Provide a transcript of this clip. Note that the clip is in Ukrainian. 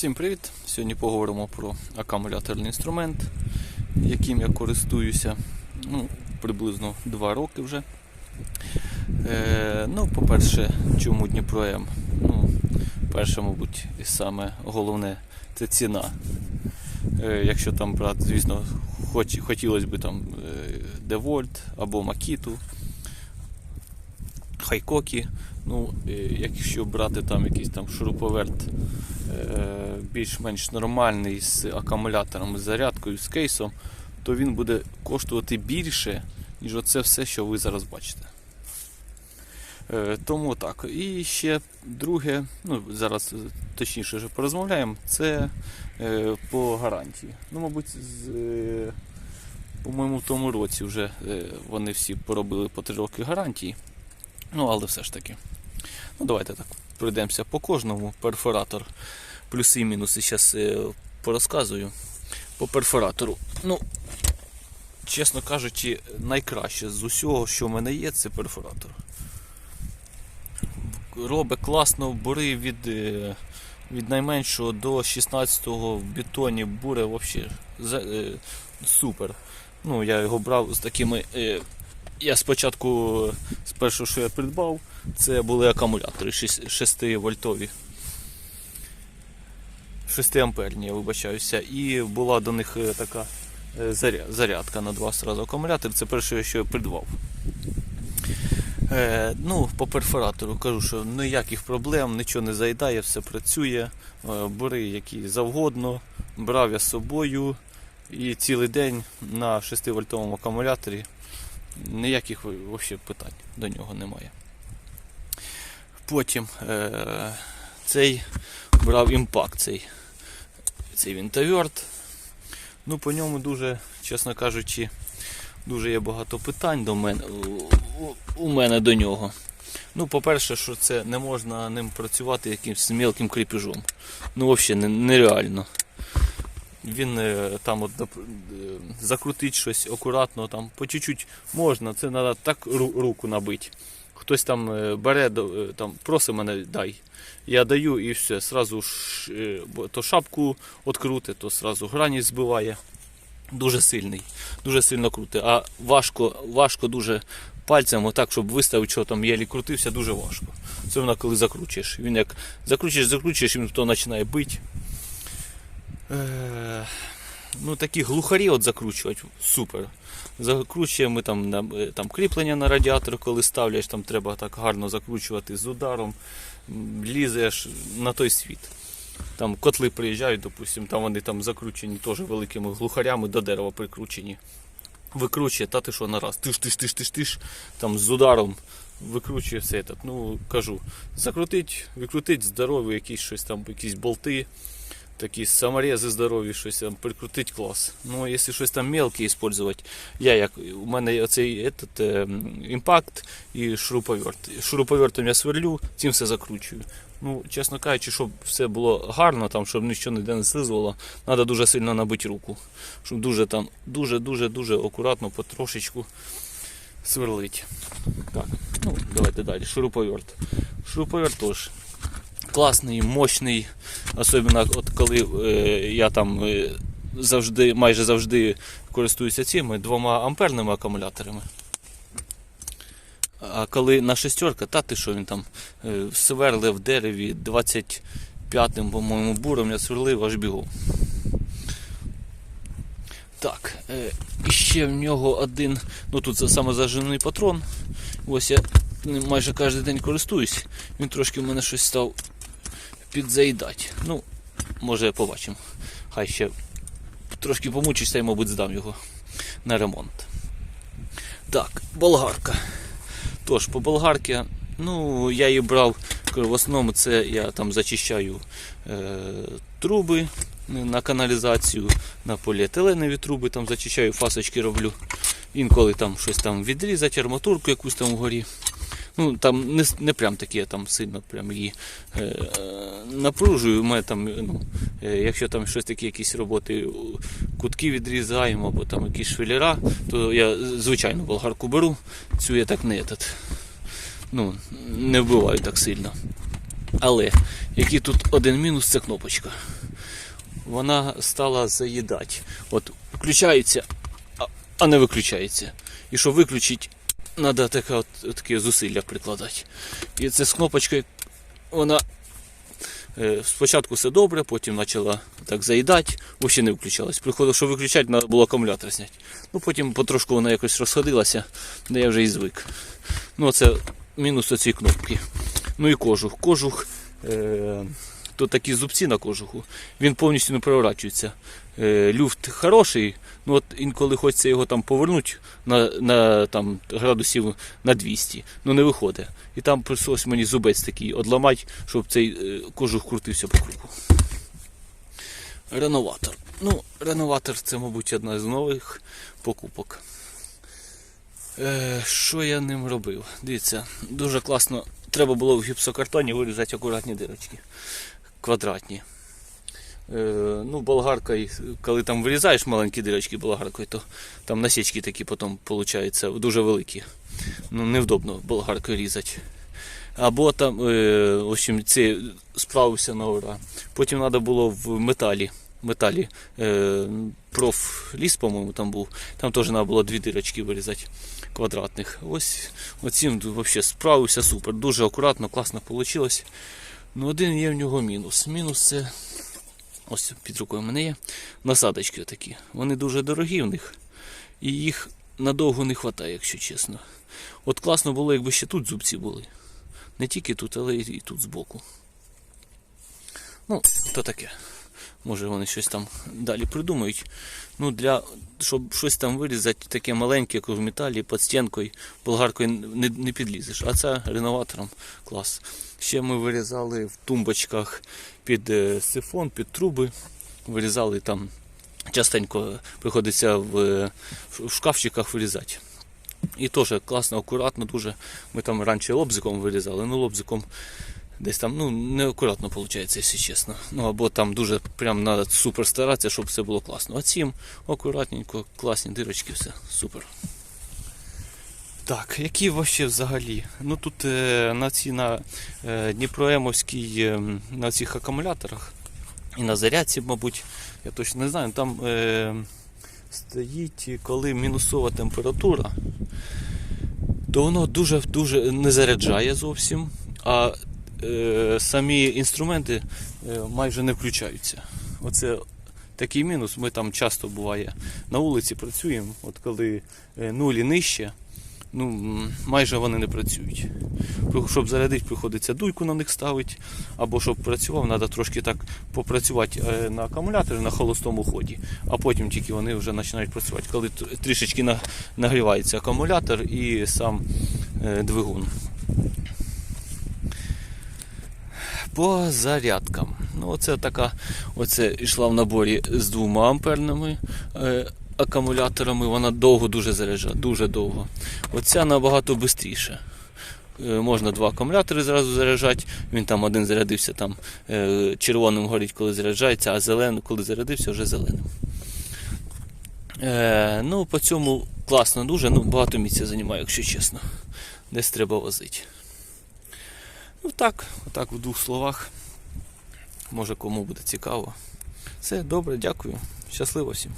Всім привіт! Сьогодні поговоримо про акумуляторний інструмент, яким я користуюся ну, приблизно 2 роки вже. Е, ну, по-перше, чому Дніпро М? Ну, перше, мабуть, і саме головне це ціна. Е, якщо там брати, звісно, хоч, хотілося б там е, Девольт або Макіту, Хайкокі. Ну, е, якщо брати там якийсь там шуруповерт більш-менш нормальний з акумулятором, з зарядкою, з кейсом, то він буде коштувати більше, ніж оце все, що ви зараз бачите. Е, Тому так. І ще друге, ну зараз е, точніше вже порозмовляємо, це е, по гарантії. Ну, мабуть, з, е, по-моєму, в тому році вже е, вони всі поробили по 3 роки гарантії. Ну, але все ж таки. Ну, давайте так пройдемося по кожному. Перфоратор. Плюси і мінуси зараз порозказую. По перфоратору. Ну, чесно кажучи, найкраще з усього, що в мене є, це перфоратор. Робить класно бури від, е, від найменшого до 16-го в бетоні бури взагалі е, супер. Ну, я його брав з такими. Я спочатку, з першого, що я придбав, це були акумулятори 6 вольтові. 6 амперні, я вибачаюся. І була до них е, така е, зарядка на два сразу акумулятор. Це перше, що я придбав. Е, ну, по перфоратору кажу, що ніяких проблем, нічого не заїдає, все працює. Е, бури які завгодно. Брав я з собою і цілий день на 6-вольтовому акумуляторі ніяких питань до нього немає. Потім е, цей брав імпакт, цей, цей вінтоверт. Ну, по ньому дуже, чесно кажучи, дуже є багато питань до мене, у, у- мене до нього. Ну, по-перше, що це не можна ним працювати якимось мелким кріпежом. Ну, взагалі нереально. Він е, там от, е, закрутить щось акуратно, там по чуть-чуть можна, це треба так руку набити. Хтось там е, бере, там, просить мене дай. Я даю і все, сразу то шапку відкрути, то сразу грані збиває. Дуже сильний, дуже сильно крути. А важко, важко дуже пальцем, отак, щоб виставити, що там єлі крутився, дуже важко. Це вона коли закручуєш. Він як закручуєш, закручуєш, він то починає бити. Е, ну, такі глухарі от закручувати супер. Закручуємо там, е, там кріплення на радіатор, коли ставляєш, там треба так гарно закручувати з ударом, лізеш на той світ. Там котли приїжджають, допустим, там вони там закручені теж великими глухарями до дерева прикручені. Викручує, та ти що на раз, тиш, тиш, тиш, тиш, тиш, там з ударом викручує все. Этот. Ну, кажу, закрутить, викрутить здоровий якісь щось там, якісь болти такі саморези здорові, щось там прикрутить клас. Ну, якщо щось там мелке використовувати, я як у мене оцей этот, е, імпакт і шуруповерт. Шуруповертом я сверлю, цим все закручую. Ну, чесно кажучи, щоб все було гарно, там, щоб нічого ніде не слизувало, треба дуже сильно набити руку. Щоб дуже там, дуже-дуже дуже акуратно, потрошечку сверлить. Так, ну, давайте далі. Шуруповерт. Шуруповерт теж класний, мощний. Особливо от коли е, я там е, завжди, майже завжди користуюся цими двома амперними акумуляторами. А коли на шестерка, та ти що він там е, сверли в дереві 25-м, по-моєму, буром я сверлив аж бігом. Так, е, ще в нього один, ну тут це самозаживний патрон. Ось я майже кожен день користуюсь. Він трошки в мене щось став підзаїдати. Ну, може побачимо. Хай ще трошки помучишся і, мабуть, здам його на ремонт. Так, болгарка. Тож, по болгарці, ну, я її брав. В основному це я там зачищаю е, труби на каналізацію, на поліетиленові труби там зачищаю, фасочки роблю. Інколи там щось там відрізати, арматурку якусь там вгорі. Ну, там не, не прям такі, я там сильно прям її е, е, напружую. Мене там, ну, е, якщо там щось такі якісь роботи, кутки відрізаємо, або там якісь швелера, то я звичайно болгарку беру, цю я так не, этот, ну, не вбиваю так сильно. Але який тут один мінус, це кнопочка. Вона стала заїдати. От включається, а, не виключається. І щоб виключити, треба таке, от, таке зусилля прикладати. І це з кнопочкою вона е, спочатку все добре, потім почала так заїдати, взагалі не включалась. Приходило, що виключати, треба було акумулятор зняти. Ну потім потрошку вона якось розходилася, де я вже і звик. Ну, це мінус оцієї кнопки. Ну і кожух. Кожух, е, то такі зубці на кожуху, він повністю не проворачується. Е, люфт хороший, ну от інколи хочеться його там повернути на, на там, градусів на 200, ну не виходить. І там прийшлось мені зубець такий одламати, щоб цей е, кожух крутився по кругу. Реноватор. Ну, реноватор це, мабуть, одна з нових покупок. Е, що я ним робив? Дивіться, дуже класно. Треба було в гіпсокартоні вирізати акуратні дирочки. Квадратні. Е, ну, болгаркою, коли там вирізаєш маленькі дирочки болгаркою, то там насічки такі потім получаються дуже великі. Ну, невдобно болгаркою різати. Або там, е, в общем, це справився на ура. Потім треба було в металі. Металі е, профліс, по-моєму, там був. Там теж треба було дві дирочки вирізати квадратних. Ось оцім взагалі справився супер. Дуже акуратно, класно вийшло. Ну, один є в нього мінус. Мінус це ось під рукою в мене є насадочки такі. Вони дуже дорогі в них. І їх надовго не вистачає, якщо чесно. От класно було, якби ще тут зубці були. Не тільки тут, але і тут збоку. Ну, то таке. Може вони щось там далі придумають. Ну, для, щоб щось там вирізати, таке маленьке, як в металі, під стінкою, болгаркою не, не підлізеш. А це реноватором клас. Ще ми вирізали в тумбочках під е, сифон, під труби. Вирізали там частенько приходиться в, е, в шкафчиках вирізати. І теж класно, акуратно, дуже. Ми там раніше лобзиком вирізали, ну лобзиком десь там ну, неакуратно виходить, якщо чесно. Ну або там дуже прям треба супер старатися, щоб все було класно. А цим акуратненько, класні дирочки, все супер. Так, які вообще взагалі? Ну тут е, на ці на е, Дніпроемовській, е, на цих акумуляторах і на зарядці, мабуть, я точно не знаю, там е, стоїть, коли мінусова температура, то воно дуже-дуже не заряджає зовсім, а самі інструменти е, майже не включаються. Оце такий мінус. Ми там часто буває на вулиці працюємо, от коли е, нулі нижче, ну, майже вони не працюють. Щоб зарядити, приходиться дуйку на них ставити, або щоб працював, треба трошки так попрацювати е, на акумуляторі на холостому ході, а потім тільки вони вже починають працювати, коли трішечки нагрівається акумулятор і сам е, двигун. По зарядкам. Ну, оце така, оце йшла в наборі з двома амперними е, акумуляторами. Вона довго дуже заряджає, дуже довго. Оця набагато швидше. Можна два акумулятори зразу заряджати. Він там один зарядився там е, червоним горить, коли заряджається, а зеленим, коли зарядився, вже зеленим. Е, ну, по цьому класно дуже, ну багато місця займає, якщо чесно. Десь треба возити. Ну так, отак в двох словах. Може кому буде цікаво. Все, добре, дякую. Щасливо всім.